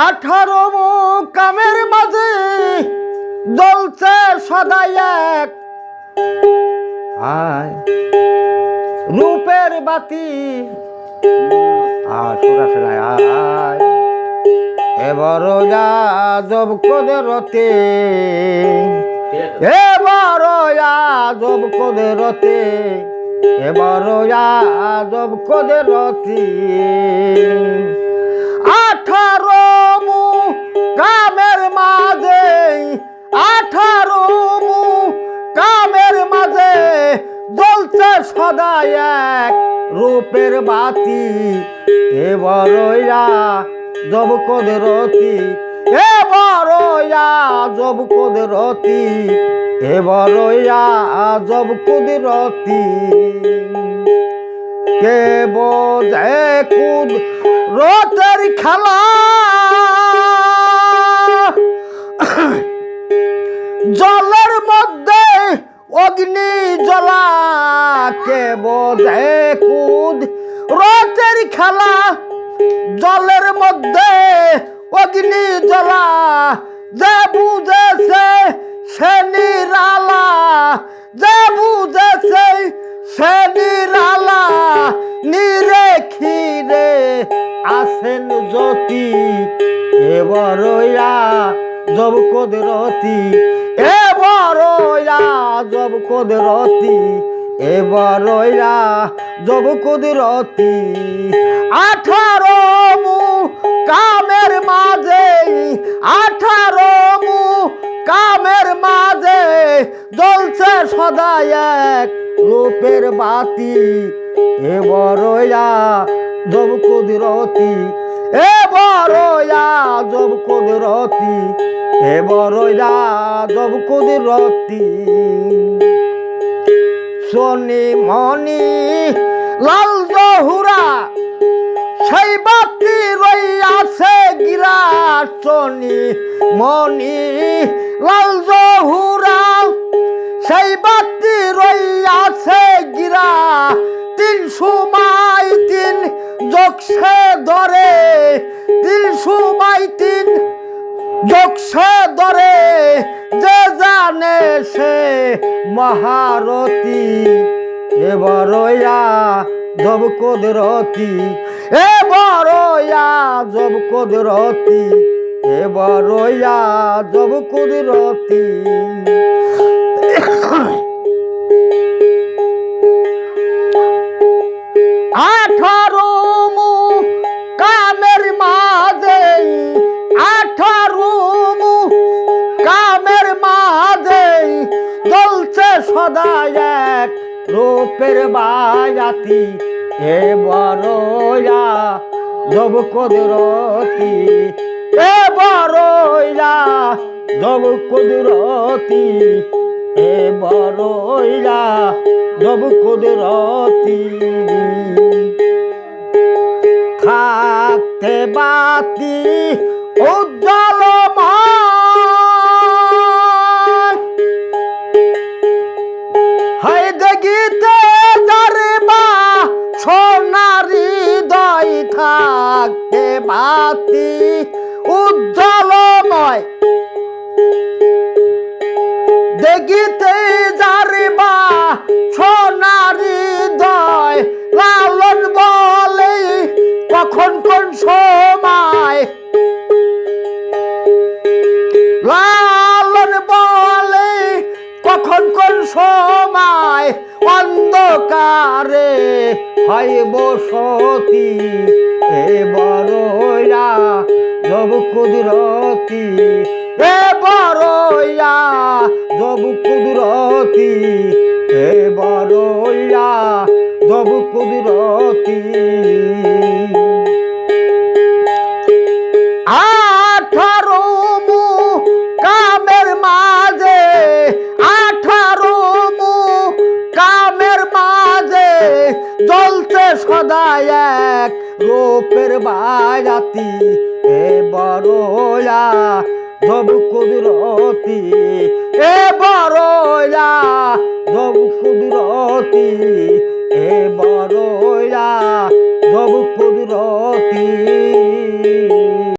আঠারো কামের মাঝে জ্বলছে সদাই এক। আয়, রূপের বাতি। আর সুরাসেরায় আয় এবার যাজব কদেরতে এবার যাজব কদেরতে এবার যাজব কদেরতি জ্বলছে এক রূপের বাতি। এবারয়া জব কদেরতি এবারয়া জব কদেরতি এবারয়া জব কুদরতি কে বোঝে কুদ রতের খেলা? বোঝে কুদ রতের খেলা জলের মধ্যে অগ্নি জ্বলা যে বুঝেছে সে নিরালা, যে বুঝেছে সে নিরালা। নিরে খিরে আসেন জ্যোতি এবারয়া জব কদরতি এবারয়া জব কদরতি এবারয়া জব কদরতি। আঠারো মু কামের মাঝে, আঠারো মু কামের মাঝে জ্বলছে সদা এক রূপের বাতি। এবারয়া জব কুদরতি এবারয়া জব কুদরতি এবারয়া জব কুদরতি। শনি মনি, লাল জহুরা, সেই বাতি রইয়াছে গিরা শনি। মনি, লাল জহুরা, সেই বাতি রইয়াছে গিরা। তিন সময় তিন যোগসে ধরে, তিন সময় তিন যোগসে ধরে যে জানে সে মহারতি এবারয়া জব কদরতি এবারয়া জব কদরতি এবারয়া জব কদরতি। সদা রূপের বায়াতি এ বড়য়া জব কদরতি এ বড়য়া জব কদরতি এ বড়য়া জব কদরতি। থাকতে বাতি উজ্জ্বল থাকতে বাতি উজ্জ্বলময় দেখিতে যারে বা সোনারি দয় লালন বলে কখন কোন সময়। লালন বলে কখন কোন সময়, অন্ধকারে হয় বসতি এ বড়য়া জব কুদরতি। এ বড়য়া জব কুদরতি। এ বড়য়া জব কুদরতি। কামের মাঝে কামের মাঝে জ্বলছে সদা এক রূপের বাজাতি এ বড়য়া কবির কুদরতি এ কুদরতি